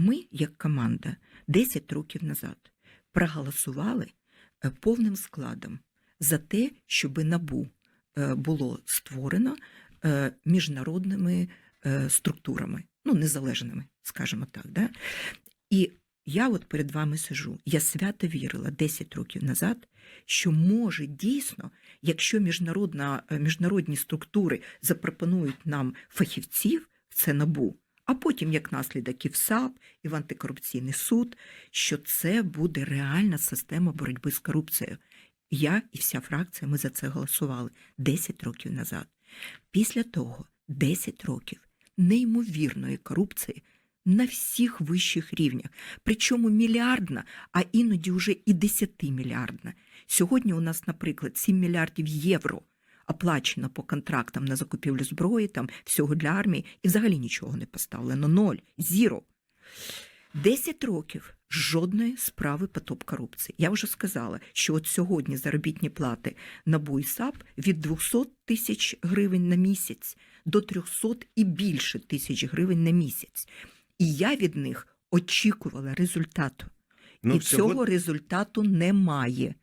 ми, як команда, 10 років назад проголосували е, повним складом за те, щоб набу е, було створено е, міжнародними структурами, ну незалежними, скажімо так. Да? І я от перед вами сижу. Я свято вірила 10 років назад, що може дійсно, якщо міжнародні структури запропонують нам фахівців, це набу, а потім, як наслідок, і в САП, і в антикорупційний суд, що це буде реальна система боротьби з корупцією. Я і вся фракція ми за це голосували 10 років назад. Після того 10 років неймовірної корупції на всіх вищих рівнях, причому мільярдна, а іноді вже і 10 мільярдна. Сьогодні у нас, наприклад, 7 мільярдів євро оплачено по контрактам на закупівлю зброї, там всього для армії, і взагалі нічого не поставлено. Ноль, зіро. 10 років жодної справи по топ корупції. Я вже сказала, що от сьогодні заробітні плати НАБУ і САП від 200 тисяч гривень на місяць до 300 і більше тисяч гривень на місяць. І я від них очікувала результату. Ну, і цього результату немає.